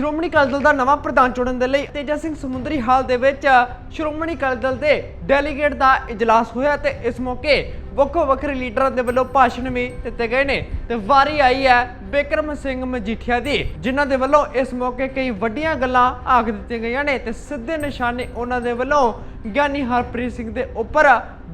ਸ਼੍ਰੋਮਣੀ ਅਕਾਲੀ ਦਲ ਦਾ ਨਵਾਂ ਪ੍ਰਧਾਨ ਚੁਣਨ ਦੇ ਲਈ ਤੇਜਾ ਸਿੰਘ ਸਮੁੰਦਰੀ ਹਾਲ ਦੇ ਵਿੱਚ ਸ਼੍ਰੋਮਣੀ ਅਕਾਲੀ ਦਲ ਦੇ ਡੈਲੀਗੇਟ ਦਾ ਇਜਲਾਸ ਹੋਇਆ ਤੇ ਇਸ ਮੌਕੇ ਵੱਖੋ ਵੱਖਰੇ ਲੀਡਰਾਂ ਦੇ ਵੱਲੋਂ ਭਾਸ਼ਣ ਵੀ ਦਿੱਤੇ ਗਏ ਨੇ। ਤੇ ਵਾਰੀ ਆਈ ਹੈ ਬਿਕਰਮ ਸਿੰਘ ਮਜੀਠੀਆ ਦੀ, ਜਿਨ੍ਹਾਂ ਦੇ ਵੱਲੋਂ ਇਸ ਮੌਕੇ ਕਈ ਵੱਡੀਆਂ ਗੱਲਾਂ ਆਖ ਦਿੱਤੀਆਂ ਗਈਆਂ ਨੇ ਤੇ ਸਿੱਧੇ ਨਿਸ਼ਾਨੇ ਉਹਨਾਂ ਦੇ ਵੱਲੋਂ ਗਿਆਨੀ ਹਰਪ੍ਰੀਤ ਸਿੰਘ ਦੇ ਉੱਪਰ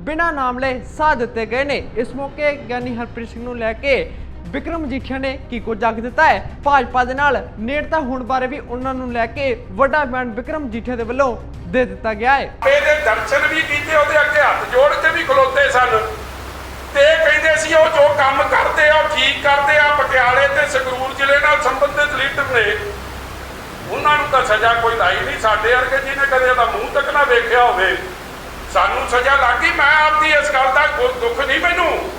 ਬਿਨਾਂ ਨਾਮ ਲਏ ਸਾਹ ਦਿੱਤੇ ਗਏ ਨੇ। ਇਸ ਮੌਕੇ ਗਿਆਨੀ ਹਰਪ੍ਰੀਤ ਸਿੰਘ ਨੂੰ ਲੈ ਕੇ ਵਿਕਰਮ ਮਜੀਠੀਆ ਨੇ ਕੀ ਕੁਝ ਆਖ ਦਿੱਤਾ ਹੈ। ਭਾਜਪਾ ਦੇ ਨਾਲ ਨੇੜਤਾ ਹੋਣ ਬਾਰੇ ਵੀ ਉਹਨਾਂ ਨੂੰ ਲੈ ਕੇ ਵੱਡਾ ਬਿਆਨ ਵਿਕਰਮ ਮਜੀਠੀਆ ਦੇ ਵੱਲੋਂ ਦੇ ਦਿੱਤਾ ਗਿਆ ਹੈ। ਇਹਦੇ ਦਰਸ਼ਨ ਵੀ ਕੀਤੇ, ਉਹਦੇ ਅੱਗੇ ਹੱਥ ਜੋੜ ਕੇ ਵੀ ਖਲੋਤੇ ਸਨ। ਤੇ ਕਹਿੰਦੇ ਸੀ, ਉਹ ਜੋ ਕੰਮ ਕਰਦੇ ਆ, ਉਹ ਠੀਕ ਕਰਦੇ ਆ, ਪਟਿਆਲੇ ਤੇ ਸੰਗਰੂਰ ਜ਼ਿਲ੍ਹੇ ਨਾਲ ਸੰਬੰਧਿਤ ਲੀਡਰ ਨੇ। ਉਹਨਾਂ ਨੂੰ ਤਾਂ ਸਜ਼ਾ ਕੋਈ ਲਾਈ ਨਹੀਂ, ਸਾਡੇ ਵਰਗੇ ਜਿਹਨੇ ਕਦੇ ਉਹਦਾ ਮੂੰਹ ਤੱਕ ਨਾ ਵੇਖਿਆ ਹੋਵੇ। ਸਾਨੂੰ ਸਜ਼ਾ ਲੱਗੀ ਮੈਂ ਆਪਦੀ ਇਸ ਗੱਲ ਦਾ ਕੋਈ ਦੁੱਖ ਨਹੀਂ, ਮੈਨੂੰ।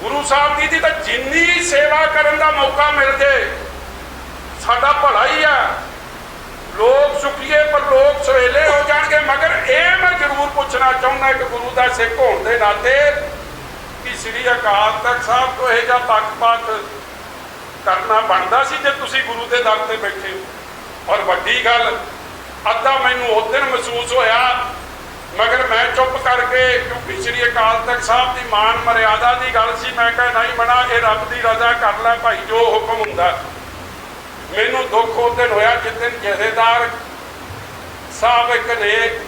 ਗੁਰੂ ਸਾਹਿਬ ਜੀ ਦੀ ਤਾਂ ਜਿੰਨੀ ਸੇਵਾ ਕਰਨ ਦਾ ਮੌਕਾ ਮਿਲ ਜੇ ਸਾਡਾ ਭਲਾ ਹੀ ਆ। ਲੋਕ ਸੁਖੀਏ, ਪਰ ਲੋਕ ਸਵੇਲੇ ਹੋ ਜਾਣਗੇ। ਮਗਰ ਇਹ ਮੈਂ ਜ਼ਰੂਰ ਪੁੱਛਣਾ ਚਾਹੁੰਦਾ ਕਿ ਗੁਰੂ ਦਾ ਸਿੱਖ ਹੋਣ ਦੇ ਨਾਤੇ ਕਿ ਸ੍ਰੀ ਅਕਾਲ ਤਖਤ ਸਾਹਿਬ ਤੋਂ ਇਹ ਜਿਹਾ ਪੱਖਪਾਤ ਕਰਨਾ ਬਣਦਾ ਸੀ ਜੇ ਤੁਸੀਂ ਗੁਰੂ ਦੇ ਦਰ ਤੇ ਬੈਠੇ ਹੋ? ਔਰ ਵੱਡੀ ਗੱਲ, ਅੱਧਾ ਮੈਨੂੰ ਉਸ ਦਿਨ ਮਹਿਸੂਸ ਹੋਇਆ ਮਗਰ ਮੈਂ ਚੁੱਪ ਕਰਕੇ ਕਿਉਂਕਿ ਸ੍ਰੀ ਅਕਾਲ ਤਖਤ ਸਾਹਿਬ ਦੀ ਮਾਨ ਮਰਿਆਦਾ ਦੀ ਗੱਲ ਸੀ, ਮੈਂ ਕਿਹਾ, ਨਹੀਂ ਬਣਾ, ਇਹ ਰੱਬ ਦੀ ਰਜ਼ਾ ਕਰ ਲੈ ਭਾਈ, ਜੋ ਹੁਕਮ ਹੁੰਦਾ। ਮੈਨੂੰ ਦੁੱਖ ਉਸ ਦਿਨ ਹੋਇਆ ਜਿਸ ਦਿਨ ਜਥੇਦਾਰ ਸਾਹਿਬ ਇੱਕ ਨੇ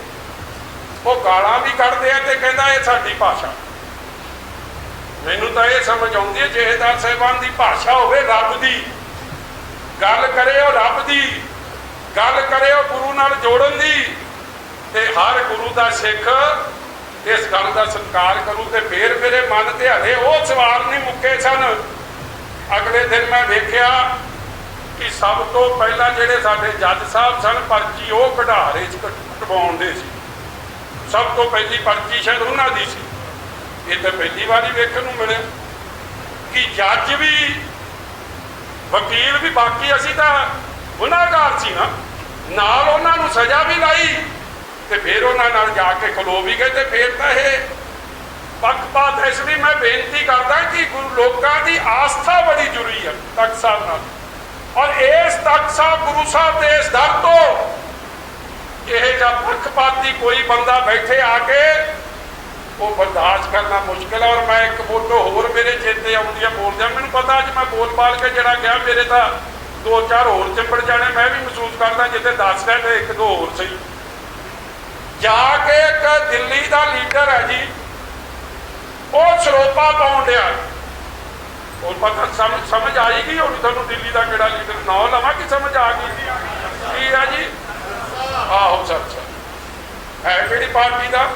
ਉਹ ਗਾਲਾਂ ਵੀ ਕੱਢਦੇ ਆ ਤੇ ਕਹਿੰਦਾ, ਇਹ ਸਾਡੀ ਭਾਸ਼ਾ। ਮੈਨੂੰ ਤਾਂ ਇਹ ਸਮਝ ਆਉਂਦੀ ਹੈ, ਜਥੇਦਾਰ ਸਾਹਿਬਾਨ ਦੀ ਭਾਸ਼ਾ ਹੋਵੇ ਰੱਬ ਦੀ। ਗੱਲ ਕਰੇ ਉਹ ਰੱਬ ਦੀ, ਗੱਲ ਕਰੇ ਉਹ ਗੁਰੂ ਨਾਲ ਜੋੜਨ ਦੀ। ਤੇ ਹਰ ਗੁਰੂ ਦਾ ਸਿੱਖ ਇਸ ਗੱਲ ਦਾ ਸਤਿਕਾਰ ਕਰੂ ਤੇ ਫੇਰ ਮੇਰੇ ਮਨ ਤੇ ਹਲੇ ਉਹ ਸਵਾਲ ਨਹੀਂ ਮੁੱਕੇ ਸਨ। ਅਗਲੇ ਦਿਨ ਮੈਂ ਵੇਖਿਆ ਕਿ ਸਭ ਤੋਂ ਪਹਿਲਾਂ ਜਿਹੜੇ ਸਾਡੇ ਜੱਜ ਸਾਹਿਬ ਸਨ, ਪਰਚੀ ਉਹ ਕਢਾਰੇ ਚ ਕਟ- ਕਟਵਾਉਂਦੇ ਸੀ। ਸਭ ਤੋਂ ਪਹਿਲੀ ਪਰਚੀ ਸ਼ਾਇਦ ਉਹਨਾਂ ਦੀ ਸੀ। ਇਹ ਤਾਂ ਪਹਿਲੀ ਵਾਰੀ ਵੇਖਣ ਨੂੰ ਮਿਲਿਆ ਕਿ ਜੱਜ ਵੀ, ਵਕੀਲ ਵੀ, ਬਾਕੀ ਅਸੀਂ ਤਾਂ ਗੁਨਾਹਗਾਰ ਸੀ ਨਾ। ਨਾਲ ਉਹਨਾਂ ਨੂੰ ਸਜ਼ਾ ਵੀ ਲਾਈ। ਤੇ ਫਿਰ ਉਹਨਾਂ ਨਾਲ ਜਾ ਕੇ ਖਲੋ ਵੀ ਗਏ ਤੇ ਫਿਰ ਤਾਂ ਇਹ ਪੱਖਪਾਤ ਇਸ ਲਈ ਮੈਂ ਬੇਨਤੀ ਕਰਦਾ ਕਿ ਗੁਰੂ ਲੋਕਾਂ ਦੀ ਆਸਥਾ ਬੜੀ ਜ਼ਰੂਰੀ ਹੈ ਤਖਤ ਸਾਹਿਬ ਨਾਲ। ਔਰ ਇਸ ਤਖਤ ਸਾਹਿਬ, ਗੁਰੂ ਸਾਹਿਬ ਦੇ ਇਸ ਦਰ ਤੋਂ ਇਹ ਜਦ ਪੱਖਪਾਤੀ ਕੋਈ ਬੰਦਾ ਬੈਠੇ ਆ ਕੇ ਉਹ ਬਰਦਾਸ਼ਤ ਕਰਨਾ ਮੁਸ਼ਕਿਲ ਹੈ। ਔਰ ਮੈਂ ਇੱਕ ਫੋਟੋ ਹੋਰ ਮੇਰੇ ਚੇਤੇ ਆਉਂਦੀ ਆ ਬੋਲਦਿਆਂ ਮੈਨੂੰ ਪਤਾ ਅੱਜ ਮੈਂ ਬੋਲ ਪਾਲ ਕੇ ਜਿਹੜਾ ਗਿਆ, ਮੇਰੇ ਤਾਂ ਦੋ ਚਾਰ ਹੋਰ ਚਿੰਬੜ ਜਾਣੇ, ਮੈਂ ਵੀ ਮਹਿਸੂਸ ਕਰਦਾ ਜਿੱਥੇ 10 ਰਹਿ ਤੇ ਇੱਕ ਦੋ ਹੋਰ ਸਹੀ। ਜਾ ਕੇ ਇੱਕ ਦਿੱਲੀ ਦਾ ਲੀਡਰ ਹੈ ਜੀ। ਉਹ ਸਰੋਪਾ ਪਾਉਣ ਡਿਆ। ਉਹ ਪਤਾ ਸਮਝ ਸਮਝ ਆਏਗੀ ਹੁਣ ਤੁਹਾਨੂੰ ਦਿੱਲੀ ਦਾ ਕਿਹੜਾ ਲੀਡਰ, ਨਾ ਲਵਾਂ ਕਿ ਸਮਝ ਆ ਗਈ ਕੀ ਹੈ ਜੀ? ਆਹੋ, ਸਰ ਸਰ। ਹੈ ਕਿਹੜੀ ਪਾਰਟੀ ਦਾ?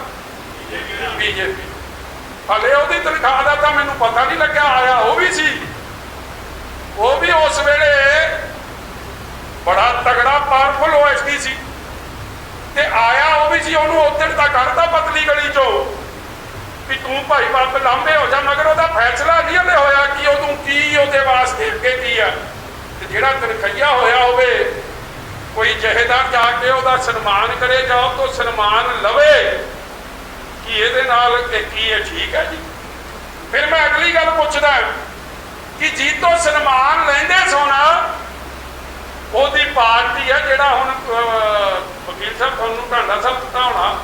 ਬੀਜੇਪੀ। ਹਲੇ ਉਹਦੀ ਤਨਖਾਹ ਦਾ ਤਾਂ ਮੈਨੂੰ ਪਤਾ ਨਹੀਂ ਲੱਗਿਆ, ਆਇਆ ਉਹ ਵੀ ਸੀ। ਉਹ ਵੀ ਉਸ ਵੇਲੇ ਬੜਾ ਤਗੜਾ ਪਾਵਰਫੁਲ ਓਐਸਡੀ ਸੀ। ਤੇ ਆਇਆ, ਉਹ ਵੀ ਸੀ ਉਹਨੂੰ ਉਦੋਂ ਤਾਂ ਕੱਢਦਾ ਪਤਲੀ ਗਲੀ ਚੋਂ। ਵੀ ਤੂੰ ਭਾਈ ਬਾਪ ਲਾਂਬੇ ਹੋ ਜਾ, ਮਗਰ ਉਹਦਾ ਫੈਸਲਾ ਨਹੀਂ ਹਲੇ ਹੋਇਆ? ਕਿ ਉਹਨੂੰ ਕੀ ਉਹਦੇ ਵਾਸਤੇ ਅੱਗੇ ਕੀ ਆ? ਤੇ ਜਿਹੜਾ ਤਨਖਈਆ ਹੋਇਆ ਹੋਵੇ, ਕੋਈ ਜਹੇਦਾਰ ਜਾ ਕੇ ਉਹਦਾ ਸਨਮਾਨ ਕਰੇ ਜਾਂ ਉਹ ਤੋਂ ਸਨਮਾਨ ਲਵੇ, ਕਿ ਇਹਦੇ ਨਾਲ ਇਹ ਕੀ ਹੈ ਠੀਕ ਹੈ ਜੀ? ਫਿਰ ਮੈਂ ਅਗਲੀ ਗੱਲ ਪੁੱਛਦਾ, ਕਿ ਜੀ ਤੋਂ ਸਨਮਾਨ ਲੈਂਦੇ ਸੋਨਾ ਉਹਦੀ ਪਾਰਟੀ ਹੈ ਜਿਹੜਾ ਹੁਣ ਵਕੀਲ ਸਾਹਿਬ ਤੁਹਾਨੂੰ ਢਾਂਡਾ ਸਾਹਿਬ ਪਤਾ ਹੋਣਾ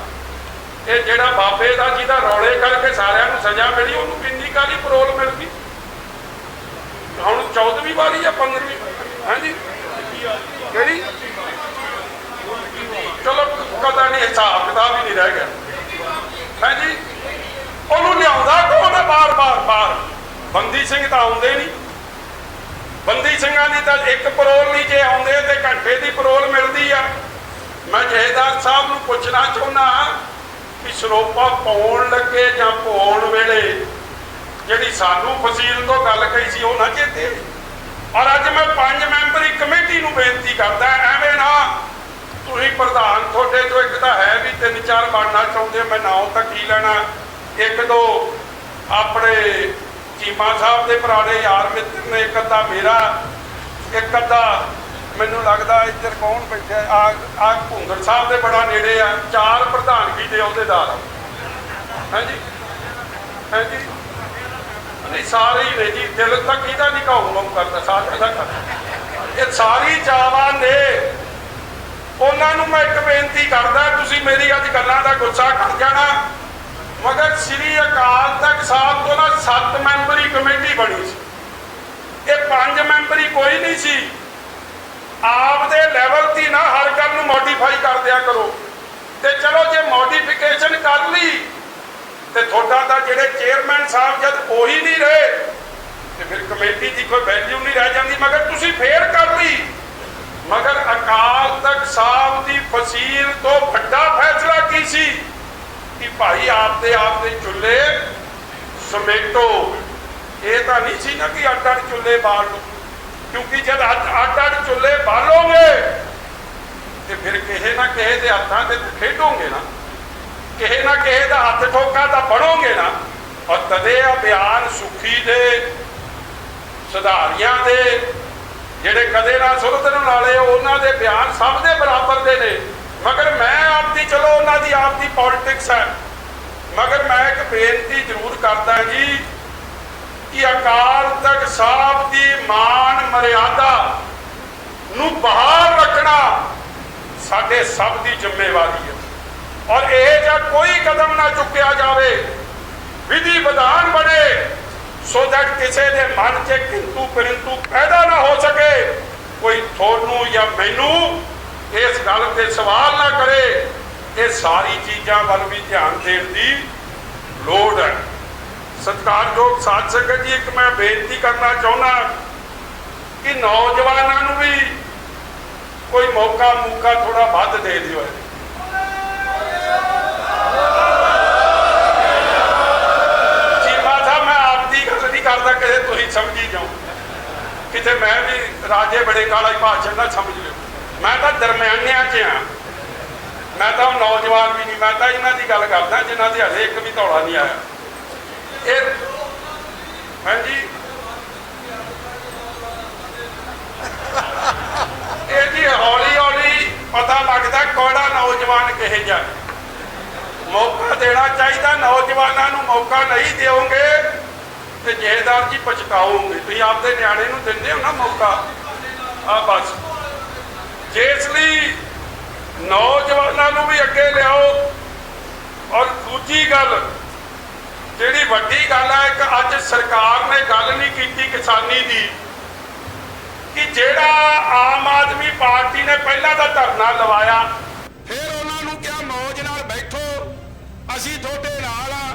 ਇਹ ਜਿਹੜਾ ਬਾਬੇ ਦਾ ਜਿਹਦਾ ਰੌਲੇ ਕਰਕੇ ਸਾਰਿਆਂ ਨੂੰ ਸਜ਼ਾ ਮਿਲੀ ਉਹਨੂੰ ਕਿੰਨੀ ਕਾਲੀ ਪਰੋਲ ਮਿਲ ਗਈ ਹੁਣ 14ਵੀਂ ਵਾਰੀ ਜਾਂ 15ਵੀਂ ਹਾਂਜੀ ਕਿਹੜੀ ਚਲੋ ਪਤਾ ਨਹੀਂ ਹਿਸਾਬ ਕਿਤਾਬ ਹੀ ਨਹੀਂ ਰਹਿ ਗਿਆ ਹਾਂਜੀ ਉਹਨੂੰ ਲਿਆਉਂਦਾ ਕੌਣ ਹੈ ਬਾਰ ਬਾਰ ਬਾਰ ਬੰਦੀ ਸਿੰਘ ਤਾਂ ਆਉਂਦੇ ਨਹੀਂ ਬੰਦੀ ਸਿੰਘਾਂ ਦੀ ਤਾਂ ਇੱਕ ਪਰੋਲ ਨਹੀਂ ਜੇ ਆਉਂਦੇ, ਤੇ ਘੰਟੇ ਦੀ ਪਰੋਲ ਮਿਲਦੀ ਆ। ਮੈਂ ਜਹੇਦਾਰ ਸਾਹਿਬ ਨੂੰ ਪੁੱਛਣਾ ਚਾਹੁੰਦਾ ਕਿ ਸਰੋਪਾ ਪਾਉਣ ਲੱਗੇ ਜਾਂ ਪਾਉਣ ਵੇਲੇ ਜਿਹੜੀ ਸਾਨੂੰ ਫਸੀਲ ਤੋਂ ਗੱਲ ਕਹੀ ਸੀ, ਉਹ ਨਾ ਚੇਤੇ ਔਰ ਅੱਜ ਮੈਂ ਪੰਜ ਮੈਂਬਰੀ ਕਮੇਟੀ ਨੂੰ ਬੇਨਤੀ ਕਰਦਾ ਐਵੇਂ ਨਾ ਤੁਸੀਂ ਪ੍ਰਧਾਨ ਤੁਹਾਡੇ ਤੋਂ ਇੱਕ ਤਾਂ ਹੈ ਵੀ ਤਿੰਨ ਚਾਰ ਬਣਨਾ ਚਾਹੁੰਦੇ ਮੈਂ ਨਾਮ ਤਾਂ ਕੀ ਲੈਣਾ। ਇੱਕ ਦੋ ਆਪਣੇ ਚੀਮਾ ਸਾਹਿਬ ਦੇ ਪੁਰਾਣੇ ਯਾਰ ਮਿੱਤਰ ਨੇ ਇੱਕ ਅੱਧਾ ਮੇਰਾ, ਇੱਕ ਅੱਧਾ ਮੈਨੂੰ ਲੱਗਦਾ ਇੱਧਰ ਕੌਣ ਬੈਠਾ ਆ ਆ ਭੁੰਗਰ ਸਾਹਿਬ ਦੇ ਬੜਾ ਨੇੜੇ ਆ, ਚਾਰ ਪ੍ਰਧਾਨਗੀ ਦੇ ਅਹੁਦੇਦਾਰ ਆ। ਹਾਂਜੀ? ਹਾਂਜੀ? ਨਹੀਂ, ਸਾਰੇ ਹੀ ਨੇ ਜੀ, ਦਿਲ ਤੱਕ ਇਹਦਾ ਨਹੀਂ ਕਹੂੰ ਕਰਦਾ, ਸਾਰੇ ਦਾ ਕਰਦਾ। ਇਹ ਸਾਰੀ ਚਾਵਾਂ ਨੇ। ਬੇਨਤੀ ਕਰਦਾ, ਤੁਸੀਂ ਮੇਰੀ ਅੱਜ ਗੱਲਾਂ ਦਾ ਗੁੱਸਾ ਕਰ ਜਾਣਾ। ਮਗਰ ਸ੍ਰੀ ਅਕਾਲ ਤਖਤ ਸਾਹਿਬ ਤੋਂ ਨਾ 7 ਮੈਂਬਰੀ ਬਣੀ ਸੀ। ਇਹ ਪੰਜ ਮੈਂਬਰੀ ਕੋਈ ਨਹੀਂ ਸੀ। ਆਪ ਦੇ ਲੈਵਲ ਤੇ ਨਾ ਹਰ ਗੱਲ ਨੂੰ ਮੋਡੀਫਾਈ ਕਰ ਦਿਆ ਕਰੋ। ਤੇ ਚਲੋ ਜੇ ਮੋਡੀਫਿਕੇਸ਼ਨ ਕਰ ਲਈ, ਤੇ ਤੁਹਾਡਾ ਤਾਂ ਜਿਹੜੇ ਚੇਅਰਮੈਨ ਸਾਹਿਬ ਜਦ ਉਹੀ ਨਹੀਂ ਰਹੇ, ਤੇ ਫਿਰ ਕਮੇਟੀ ਦੀ ਕੋਈ ਵੈਲਿਊ ਨਹੀਂ ਰਹਿ ਜਾਂਦੀ। ਮਗਰ ਤੁਸੀਂ ਫੇਰ ਕਰ ਲਈ। ਮਗਰ ਅਕਾਲ ਤਖਤ ਸਾਹਿਬ ਦੀ ਫਸੀਲ ਤੋਂ ਵੱਡਾ ਫੈਸਲਾ ਕੀ ਸੀ? ਕਿ ਭਾਈ ਆਪ ਦੇ ਆਪ ਦੇ ਚੁੱਲੇ ਸਮੇਟੋ। ਇਹ ਤਾਂ ਨਹੀਂ ਸੀ ਨਾ ਕਿ ਅੱਡ ਅੱਡ ਚੁੱਲ੍ਹੇ ਬਾਲ ਲਓ, ਕਿਉਂਕਿ ਜਦ ਅੱਡ ਅੱਡ ਅੱਡ ਚੁੱਲ੍ਹੇ ਬਾਲੋਗੇ, ਤੇ ਫਿਰ ਕਿਸੇ ਨਾ ਕਿਸੇ ਦੇ ਹੱਥਾਂ ਤੇ ਖੇਡੋਗੇ ਨਾ। ਕਿਸੇ ਨਾ ਕਿਸੇ ਦਾ ਹੱਥ ਠੋਕਾ ਤਾਂ ਬਣੋਗੇ ਨਾ। ਔਰ ਤਦੇ ਆ ਬਿਆਨ ਸੁਖੀ ਦੇ, ਸੁਧਾਰੀਆਂ ਦੇ, ਜਿਹੜੇ ਕਦੇ ਨਾ ਸੁਰਤਨ ਵਾਲੇ ਉਹਨਾਂ ਦੇ ਬਿਆਨ ਸਭ ਦੇ ਬਰਾਬਰ ਦੇ ਨੇ। ਮਗਰ ਮੈਂ ਆਪਦੀ, ਚਲੋ ਉਹਨਾਂ ਦੀ ਆਪਦੀ ਪੋਲਿਟਿਕਸ ਹੈ। ਮਗਰ ਮੈਂ ਇੱਕ ਬੇਨਤੀ ਜ਼ਰੂਰ ਕਰਦਾ ਜੀ ਕਿ ਅਕਾਲ ਤਖਤ ਸਾਹਿਬ ਦੀ ਮਾਨ ਮਰਿਆਦਾ ਨੂੰ ਬਹਾਲ ਰੱਖਣਾ ਸਾਡੇ ਸਭ ਦੀ ਜ਼ਿੰਮੇਵਾਰੀ ਹੈ। ਔਰ ਇਹ ਜਾਂ ਕੋਈ ਕਦਮ ਨਾ ਚੁੱਕਿਆ ਜਾਵੇ, ਵਿਧੀ ਵਿਧਾਨ ਬਣੇ ਸੋ ਦੈਟ ਕਿਸੇ ਦੇ ਮਨ 'ਚ ਕਿੰਤੂ ਪਰੰਤੂ ਪੈਦਾ ਨਾ ਹੋ ਸਕੇ, ਕੋਈ ਤੁਹਾਨੂੰ ਜਾਂ ਮੈਨੂੰ ਇਸ ਗੱਲ ਤੇ ਸਵਾਲ ਨਾ ਕਰੇ, ਇਹ ਸਾਰੀ ਚੀਜ਼ਾਂ ਵੱਲ ਵੀ ਧਿਆਨ ਦੇਣ ਦੀ ਲੋੜ ਹੈ। ਸਤਿਕਾਰਯੋਗ ਸਾਧ ਸੰਗਤ ਜੀ, ਇੱਕ ਮੈਂ ਬੇਨਤੀ ਕਰਨਾ ਚਾਹੁੰਦਾ ਕਿ ਨੌਜਵਾਨਾਂ ਨੂੰ ਵੀ ਕੋਈ ਮੌਕਾ, ਮੂਕਾ ਥੋੜਾ ਵੱਧ ਦੇ ਦਿਓ ਚੀਮਾ ਸਾਹਿਬ ਮੈਂ ਆਪਦੀ ਗੱਲ ਨਹੀਂ ਕਰਦਾ ਕਿਸੇ ਤੁਸੀਂ ਸਮਝੀ ਜਾਓ। ਕਿਤੇ ਮੈਂ ਵੀ ਰਾਜੇ ਬੜੇ ਕਾਲਾ ਭਾਸ਼ਣ ਨਾ ਸਮਝ ਲਿਓ। ਮੈਂ ਤਾਂ ਦਰਮਿਆਨਿਆਂ 'ਚ ਆ ਮੈਂ ਤਾਂ ਉਹ ਨੌਜਵਾਨ ਵੀ ਨਹੀਂ, ਮੈਂ ਤਾਂ ਇਹਨਾਂ ਦੀ ਗੱਲ ਕਰਦਾ ਜਿਨ੍ਹਾਂ ਦੇ ਹਲੇ ਇੱਕ ਵੀ ਧੌਲਾ ਨਹੀਂ ਆਇਆ। ਇਹ ਹਾਂਜੀ। ਇਹ ਜੀ ਹੌਲੀ ਹੌਲੀ ਪਤਾ ਲੱਗਦਾ ਕੋੜਾ ਨੌਜਵਾਨ ਕਿਹੇ ਜਾ ਮੌਕਾ ਦੇਣਾ ਚਾਹੀਦਾ, ਨੌਜਵਾਨਾਂ ਨੂੰ ਮੌਕਾ ਨਹੀਂ ਦਿਓਗੇ ਤੇ ਜਹੇਦਾਰ ਜੀ ਪਛਤਾਓਗੇ। ਤੁਸੀਂ ਆਪਦੇ ਨਿਆਣੇ ਨੂੰ ਦਿੰਦੇ ਹੋ ਨਾ ਮੌਕਾ। ਆ ਬਸ। ਜਿਸ ਲਈ ਨੌਜਵਾਨਾਂ ਨੂੰ ਵੀ ਅੱਗੇ ਲਿਆਓ। ਔਰ ਦੂਜੀ ਗੱਲ ਜਿਹੜੀ ਵੱਡੀ ਗੱਲ ਹੈ ਕਿ ਅੱਜ ਸਰਕਾਰ ਨੇ ਗੱਲ ਨਹੀਂ ਕੀਤੀ ਕਿਸਾਨੀ ਦੀ, ਕਿ ਜਿਹੜਾ ਆਮ ਆਦਮੀ ਪਾਰਟੀ ਨੇ ਪਹਿਲਾਂ ਤਾਂ ਧਰਨਾ ਲਵਾਇਆ। ਫਿਰ ਉਹਨਾਂ ਨੂੰ ਕਿਹਾ, ਮੌਜ ਨਾਲ ਬੈਠੋ, ਅਸੀਂ ਤੁਹਾਡੇ ਨਾਲ ਆ।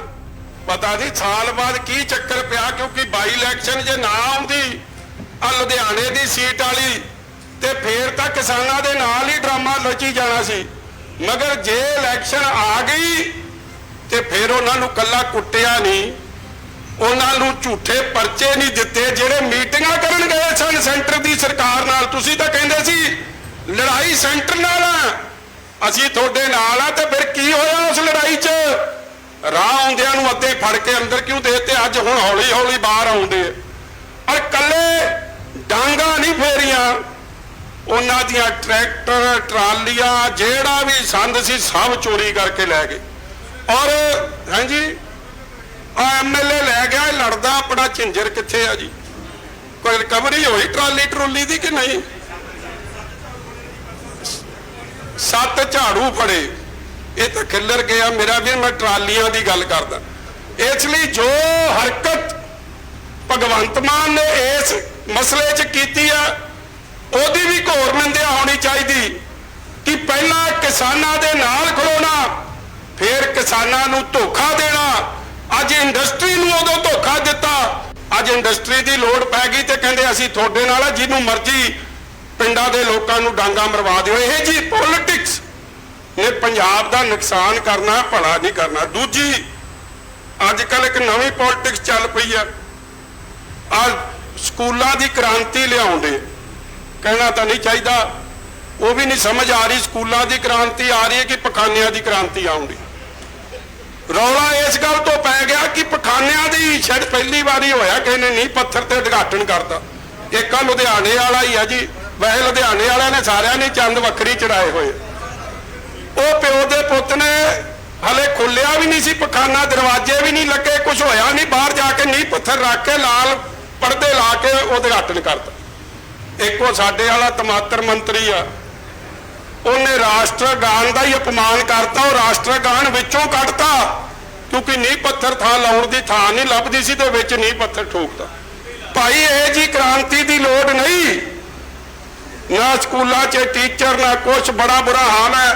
ਪਤਾ ਨਹੀਂ ਸਾਲ ਬਾਅਦ ਕੀ ਚੱਕਰ ਪਿਆ, ਕਿਉਂਕਿ ਬਾਈ ਇਲੈਕਸ਼ਨ ਜੇ ਨਾ ਆਉਂਦੀ ਆ ਲੁਧਿਆਣੇ ਦੀ ਸੀਟ ਵਾਲੀ, ਤੇ ਫੇਰ ਤਾਂ ਕਿਸਾਨਾਂ ਦੇ ਨਾਲ ਹੀ ਡਰਾਮਾ ਰਚੀ ਜਾਣਾ ਸੀ। ਮਗਰ ਜੇ ਇਲੈਕਸ਼ਨ ਆ ਗਈ ਤੇ ਫਿਰ ਉਹਨਾਂ ਨੂੰ ਕੱਲਾ ਕੁੱਟਿਆ ਨਹੀਂ। ਉਹਨਾਂ ਨੂੰ ਝੂਠੇ ਪਰਚੇ ਨਹੀਂ ਦਿੱਤੇ, ਜਿਹੜੇ ਮੀਟਿੰਗਾਂ ਕਰਨ ਗਏ ਸਨ ਸੈਂਟਰ ਦੀ ਸਰਕਾਰ ਨਾਲ। ਤੁਸੀਂ ਤਾਂ ਕਹਿੰਦੇ ਸੀ, ਲੜਾਈ ਸੈਂਟਰ ਨਾਲ ਆ। ਅਸੀਂ ਤੁਹਾਡੇ ਨਾਲ ਆ ਤੇ ਫਿਰ ਕੀ ਹੋਇਆ ਉਸ ਲੜਾਈ 'ਚ? ਰਾਹ ਆਉਂਦਿਆਂ ਨੂੰ ਅੱਧੇ ਫੜ ਕੇ ਅੰਦਰ ਕਿਉਂ ਦੇਤੇ? ਅੱਜ ਹੁਣ ਹੌਲੀ ਹੌਲੀ ਬਾਹਰ ਆਉਂਦੇ ਆ। ਔਰ ਕੱਲੇ ਡਾਂਗਾ ਨਹੀਂ ਫੇਰੀਆਂ। ਉਹਨਾਂ ਦੀਆਂ ਟਰੈਕਟਰ, ਟਰਾਲੀਆਂ, ਜਿਹੜਾ ਵੀ ਸੰਦ ਸੀ, ਸਭ ਚੋਰੀ ਕਰਕੇ ਲੈ ਗਏ। ਔਰ, ਹਾਂਜੀ ਆ ਐਮਐਲਏ ਲੈ ਗਿਆ ਲੜਦਾ ਆਪਣਾ ਝਿੰਜਰ ਕਿੱਥੇ ਆ ਜੀ? ਕੋਈ ਰਿਕਵਰੀ ਹੋਈ ਟਰਾਲੀ ਟਰੋਲੀ ਦੀ ਕਿ ਨਹੀਂ? ਸੱਤ ਝਾੜੂ ਫੜੇ। ਇਹ ਤਾਂ ਖਿੱਲਰ ਗਿਆ। ਮੇਰਾ ਵੀ ਮੈਂ ਟਰਾਲੀਆਂ ਦੀ ਗੱਲ ਕਰਦਾ। ਇਸ ਲਈ ਜੋ ਹਰਕਤ ਭਗਵੰਤ ਮਾਨ ਨੇ ਇਸ ਮਸਲੇ 'ਚ ਕੀਤੀ ਆ, ਉਹਦੀ ਵੀ ਘੋਰ ਨਿੰਦਿਆ ਹੋਣੀ ਚਾਹੀਦੀ ਕਿ ਪਹਿਲਾਂ ਕਿਸਾਨਾਂ ਦੇ ਨਾਲ ਖਲੋਣਾ ਫਿਰ ਕਿਸਾਨਾਂ ਨੂੰ ਧੋਖਾ ਦੇਣਾ। ਅੱਜ ਇੰਡਸਟਰੀ ਨੂੰ ਉਦੋਂ ਧੋਖਾ ਦਿੱਤਾ। ਅੱਜ ਇੰਡਸਟਰੀ ਦੀ ਲੋੜ ਪੈ ਗਈ ਤੇ ਕਹਿੰਦੇ ਅਸੀਂ ਤੁਹਾਡੇ ਨਾਲ ਆ, ਜਿਹਨੂੰ ਮਰਜ਼ੀ ਪਿੰਡਾਂ ਦੇ ਲੋਕਾਂ ਨੂੰ ਡਾਂਗਾ ਮਰਵਾ ਦਿਓ। ਇਹ ਜੀ ਪੋਲਿਟਿਕਸ ਨੇ ਪੰਜਾਬ ਦਾ ਨੁਕਸਾਨ ਕਰਨਾ, ਭਲਾ ਨਹੀਂ ਕਰਨਾ। ਦੂਜੀ ਅੱਜ ਕੱਲ ਇੱਕ ਨਵੀਂ ਪੋਲਿਟਿਕਸ ਚੱਲ ਪਈ ਆ। ਆ ਸਕੂਲਾਂ ਦੀ ਕ੍ਰਾਂਤੀ ਲਿਆਉਂਦੇ। ਕਹਿਣਾ ਤਾਂ ਨਹੀਂ ਚਾਹੀਦਾ। ਉਹ ਵੀ ਨਹੀਂ ਸਮਝ ਆ ਰਹੀ, ਸਕੂਲਾਂ ਦੀ ਕ੍ਰਾਂਤੀ ਆ ਰਹੀ ਹੈ ਕਿ ਪਖਾਨਿਆਂ ਦੀ ਕ੍ਰਾਂਤੀ ਆਉਂਦੀ। ਰੌਲਾ ਇਸ ਗੱਲ ਤੋਂ ਪੈ ਗਿਆ ਕਿ ਪਖਾਨਿਆਂ ਦੀ ਸ਼ਾਇਦ ਪਹਿਲੀ ਵਾਰੀ ਹੋਇਆ ਕਿਸੇ ਨੇ ਨਹੀਂ ਪੱਥਰ ਤੇ ਉਦਘਾਟਨ ਕਰਤਾ। ਇੱਕ ਆ ਲੁਧਿਆਣੇ ਵਾਲਾ ਹੀ ਆ ਜੀ। ਵੈਸੇ ਲੁਧਿਆਣੇ ਵਾਲਿਆਂ ਨੇ ਸਾਰਿਆਂ ਨੇ ਚੰਦ ਵੱਖਰੀ ਚੜਾਏ ਹੋਏ। ਉਹ ਪਿਓ ਦੇ ਪੁੱਤ ਨੇ ਹਲੇ ਖੁੱਲਿਆ ਵੀ ਨਹੀਂ ਸੀ ਪਖਾਨਾ, ਦਰਵਾਜ਼ੇ ਵੀ ਨਹੀਂ ਲੱਗੇ ਕੁਝ ਹੋਇਆ ਨਹੀਂ। ਬਾਹਰ ਜਾ ਕੇ ਨੀਂਹ ਪੱਥਰ ਰੱਖ ਕੇ ਲਾਲ ਪਰਦੇ ਲਾ ਕੇ ਉਦਘਾਟਨ ਕਰਤਾ। ਇੱਕੋ ਸਾਡੇ ਵਾਲਾ ਤਮਾਤਰ ਮੰਤਰੀ ਆ। ਉਹਨੇ ਰਾਸ਼ਟਰ ਰਾਸ਼ਟਰਗਾਨ ਦਾ ਹੀ ਅਪਮਾਨ ਕਰਤਾ, ਉਹ ਰਾਸ਼ਟਰਗਾਨ ਵਿੱਚੋਂ ਕੱਢਤਾ। ਕਿਉਂਕਿ ਨੀਂਹ ਪੱਥਰ ਥਾਂ ਲਾਉਣ ਦੀ ਥਾਂ ਨਹੀਂ ਲੱਭਦੀ ਸੀ ਤੇ ਵਿੱਚ ਨੀਂਹ ਪੱਥਰ ਠੋਕਤਾ। ਭਾਈ, ਇਹ ਜੀ ਕ੍ਰਾਂਤੀ ਦੀ ਲੋੜ ਨਹੀਂ। ਨਾ ਸਕੂਲਾਂ 'ਚ ਟੀਚਰ ਨਾ ਕੁਛ, ਬੜਾ ਬੁਰਾ ਹਾਲ ਹੈ।